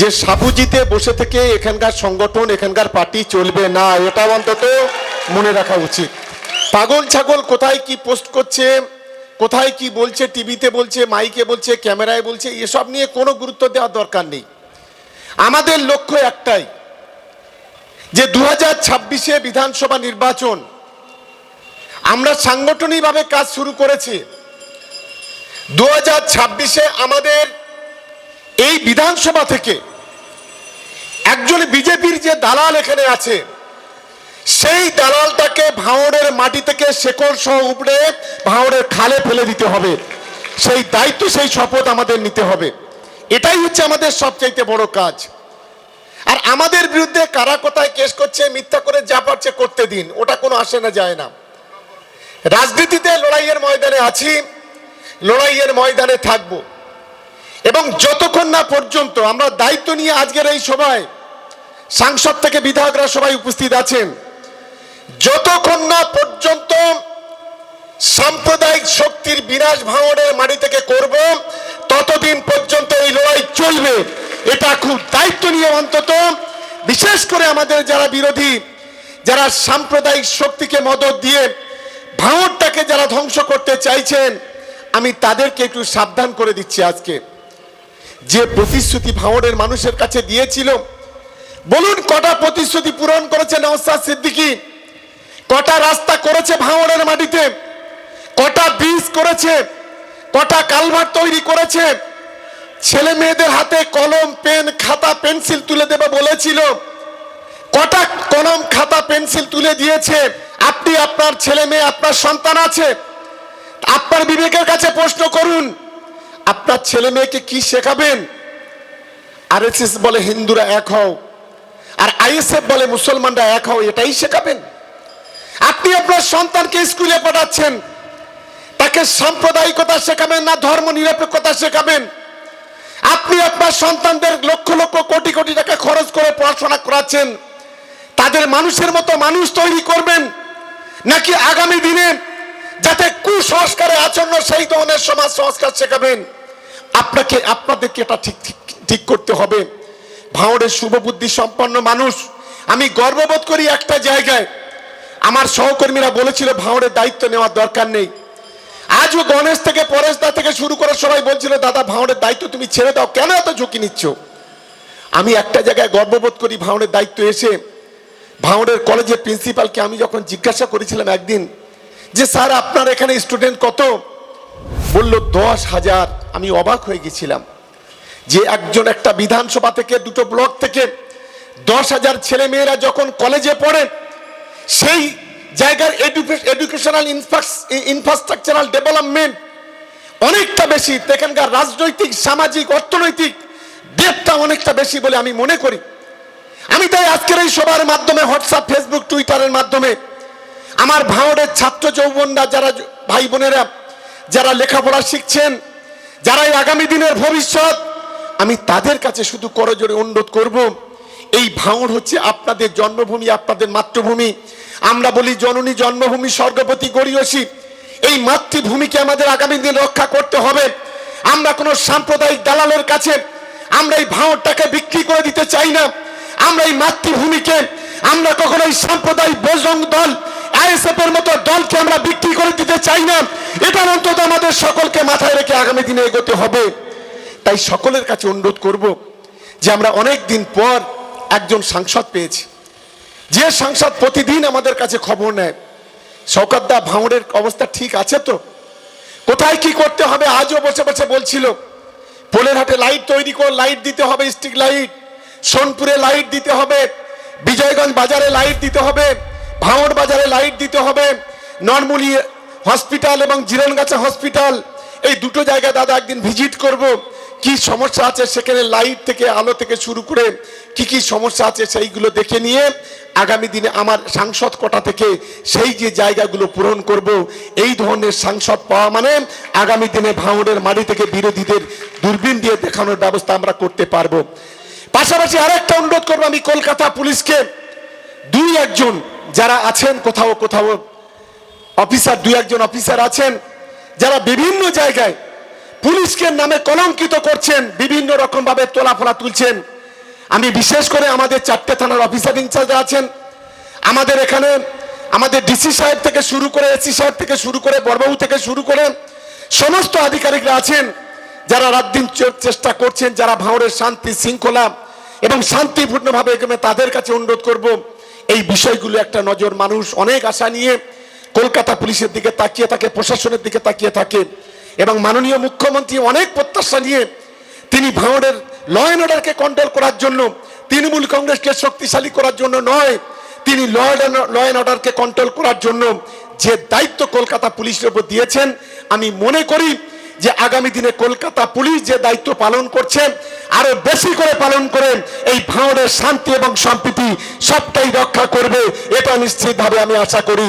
যে সাবুজিতে বসে থেকে এখানকার সংগঠন, এখানকার পার্টি চলবে না এটা অন্তত মনে রাখা উচিত। পাগল ছাগল কোথায় কি পোস্ট করছে, কোথায় কি বলছে, টিভিতে বলছে, মাইকে বলছে, ক্যামেরায় বলছে, এসব নিয়ে কোনো গুরুত্ব দেওয়ার দরকার নেই। আমাদের লক্ষ্য একটাই, যে দু হাজার ছাব্বিশে বিধানসভা নির্বাচন, আমরা সাংগঠনিকভাবে কাজ শুরু করেছি। দু হাজার ছাব্বিশে আমাদের এই বিধানসভা থেকে একজন বিজেপির যে দালাল এখানে আছে, সেই দালালটাকে ভাঁড়ের মাটি থেকে শেকড় সহ উপড়ে ভাঁড়ের খালে ফেলে দিতে হবে। সেই দায়িত্ব, সেই শপথ আমাদের নিতে হবে। এটাই হচ্ছে আমাদের সবচাইতে বড় কাজ। আর আমাদের বিরুদ্ধে কারা কোথায় কেস করছে, মিথ্যা করে যা পারছে করতে দিন, ওটা কোনো আসে না যায় না। রাজনীতিতে লড়াইয়ের ময়দানে আছি, লড়াইয়ের ময়দানে থাকব। এবং যতক্ষণ না পর্যন্ত আমরা দায়িত্ব নিয়ে আজকের এই সভায় সাংসদ থেকে বিধায়করা সবাই উপস্থিত আছেন, যতক্ষণ না পর্যন্ত সাম্প্রদায়িক শক্তির বিনাশ ভাঙনের মাটি থেকে করব, ততদিন পর্যন্ত এই লড়াই চলবে। এটা খুব দায়িত্ব নিয়ে অন্তত, বিশেষ করে আমাদের যারা বিরোধী, যারা সাম্প্রদায়িক শক্তিকে মদত দিয়ে ভাঙরটাকে যারা ধ্বংস করতে চাইছেন, আমি তাদেরকে একটু সাবধান করে দিচ্ছি আজকে। যে প্রতিশ্রুতি ভাঙড়ের মানুষের কাছে দিয়েছিল, বলুন কটা প্রতিশ্রুতি পূরণ করেছে নওসাদ সিদ্দিকী? কটা রাস্তা করেছে ভাঙড়ের মাটিতে? কটা বীজ করেছে? কটা কালভার তৈরি করেছে? ছেলে মেয়েদের হাতে কলম, পেন, খাতা, পেন্সিল তুলে দেবে বলেছিল। কটা কলম, খাতা, পেন্সিল তুলে দিয়েছে? আপনি আপনার ছেলে মেয়ে, আপনার সন্তান আছে? আপনার বিবেকের কাছে প্রশ্ন করুন। আপনার ছেলে মেয়েকে কি শেখাবেন? আরএসএস বলে হিন্দুরা এক হও, আর আইএসএফ বলে মুসলমানরা এক হও, এটাই শেখাবেন। আপনি আপনার সন্তানকে স্কুলে পাঠাচ্ছেন, তাকে সাম্প্রদায়িকতা শেখাবেন না ধর্ম নিরপেক্ষতা শেখাবেন। আপনি আপনার সন্তানদের লক্ষ লক্ষ কোটি কোটি টাকা খরচ করে পড়াশোনা করাচ্ছেন, তাদের মানুষের মতো মানুষ তৈরি করবেন, নাকি আগামী দিনে যাতে কুসংস্কারে আচরণ সেই ধরনের সমাজ সংস্কার শেখাবেন? আপনাকে, আপনাদেরকে এটা ঠিক, ঠিক- করতে হবে। ভাঁড়ের শুভবুদ্ধি সম্পন্ন মানুষ, আমি গর্ববোধ করি একটা জায়গায়। আমার সহকর্মীরা বলেছিল ভাঁড়ের দায়িত্ব নেওয়ার দরকার নেই। আজও গণেশ থেকে পরেশ দা থেকে শুরু করে সবাই বলছিল, দাদা ভাঁড়ের দায়িত্ব তুমি ছেড়ে দাও, কেন এত ঝুঁকি নিচ্ছ? আমি একটা জায়গায় গর্ববোধ করি ভাঁড়ের দায়িত্ব এসে ভাঁড়ের কলেজের প্রিন্সিপালকে আমি যখন জিজ্ঞাসা করেছিলাম একদিন, যে, স্যার, আপনার এখানে স্টুডেন্ট কত? বলল, দশ হাজার। আমি অবাক হয়ে গেছিলাম যে একজন একটা বিধানসভা থেকে, দুটো ব্লক থেকে দশ হাজার ছেলে মেয়েরা যখন কলেজে পড়ে, সেই জায়গার এডুকেশনাল ইনফ্রাস্ট্রাকচারাল ডেভেলপমেন্ট অনেকটা বেশি। এখানকার রাজনৈতিক, সামাজিক, অর্থনৈতিক ডেপটা অনেকটা বেশি বলে আমি মনে করি। আমি তাই আজকের এই সবার মাধ্যমে, হোয়াটসঅ্যাপ, ফেসবুক, টুইটারের মাধ্যমে আমার ভাঁড়ের ছাত্র যৌবনরা, যারা ভাই বোনেরা যারা লেখাপড়া শিখছেন যারা আগামী দিনের ভবিষ্যৎ, আমি তাদের কাছে শুধু করজোরে অনুরোধ করব, এই ভাঙড় হচ্ছে আপনাদের জন্মভূমি, আপনাদের মাতৃভূমি। আমরা বলি জননী জন্মভূমি, স্বর্গপতি গড়িয়সী। এই মাতৃভূমিকে আমাদের আগামী দিন রক্ষা করতে হবে। আমরা কোনো সাম্প্রদায়িক দালালের কাছে আমরা এই ভাঙড়টাকে বিক্রি করে দিতে চাই না। আমরা এই মাতৃভূমিকে, আমরা কখনো এই সাম্প্রদায়িক বজরং দল আইএসএফ এর মতো দলকে আমরা বিক্রি করে দিতে চাই না এটা অন্তত আমাদের সকলকে মাথায় রেখে আগামী দিনে এগোতে হবে। তাই সকলের কাছে অনুরোধ করব যে আমরা অনেক দিন পর একজন সাংসদ পেয়েছি। যে সাংসদ প্রতিদিন আমাদের কাছে খবর নেয়। শওকতদা ভাঙড়ের অবস্থা ঠিক আছে তো? কোথায় কি করতে হবে আজও বসে বসে বলছিল পোলের হাটে লাইট তৈরি করে, লাইট দিতে হবে স্ট্রিক লাইট। সোনপুরে লাইট দিতে হবে, বিজয়গঞ্জ বাজারে লাইট দিতে হবে, ভাঙড় বাজারে লাইট দিতে হবে নর্মুলি হসপিটাল এবং জিরনগাছা হসপিটাল। এই দুটো জায়গায় দাদা একদিন ভিজিট করব। কি সমস্যা আছে সেখানে লাইট থেকে, আলো থেকে শুরু করে কি কি সমস্যা আছে সেইগুলো দেখে নিয়ে আগামী দিনে আমার সাংসদ কোটা থেকে সেই যে জায়গাগুলো পূরণ করব, এই ধরনের সাংসদ পাওয়া মানে আগামী দিনে ভাঙড়ের মাটি থেকে বিরোধীদের দূরবীন দিয়ে দেখানোর ব্যবস্থা আমরা করতে পারব। পাশাপাশি আরেকটা অনুরোধ করব আমি কলকাতা পুলিশকে। দুই একজন যারা আছেন কোথাও কোথাও অফিসার দুই একজন অফিসার আছেন, যারা বিভিন্ন জায়গায় পুলিশকে নামে কলঙ্কিত করছেন, বিভিন্ন রকম ভাবে তোলাফোলা তুলছেন। আমি বিশেষ করে আমাদের চারটে থানার অফিসার ইনচার্জ আছেন। আমাদের এখানে আমাদের ডিসি সাহেব থেকে শুরু করে এসি সাহেব থেকে শুরু করে বড়বাবু থেকে শুরু করে সমস্ত আধিকারিকরা আছেন, যারা রাত দিন চেষ্টা করছেন, যারা ভাঁড়ের শান্তি শৃঙ্খলা এবং শান্তিপূর্ণভাবে এগোবে তাদের কাছে অনুরোধ করব। এই বিষয়গুলো একটা নজর মানুষ অনেক আশা নিয়ে কলকাতা পুলিশের দিকে তাকিয়ে থাকে, প্রশাসনের দিকে তাকিয়ে থাকে এবং মাননীয় মুখ্যমন্ত্রী অনেক প্রত্যাশা নিয়ে তিনি ভাঁড়ের ল অ্যান্ড অর্ডারকে কন্ট্রোল করার জন্য, তৃণমূল কংগ্রেসকে শক্তিশালী করার জন্য নয়, তিনি ল অ্যান্ড অর্ডারকে কন্ট্রোল করার জন্য যে দায়িত্ব কলকাতা পুলিশের উপর দিয়েছেন, আমি মনে করি যে আগামী দিনে কলকাতা পুলিশ যে দায়িত্ব পালন করছে, আরও বেশি করে পালন করে, এই ভাঁড়ের শান্তি এবং সম্প্রীতি সবটাই রক্ষা করবে, এটা নিশ্চিতভাবে আমি আশা করি।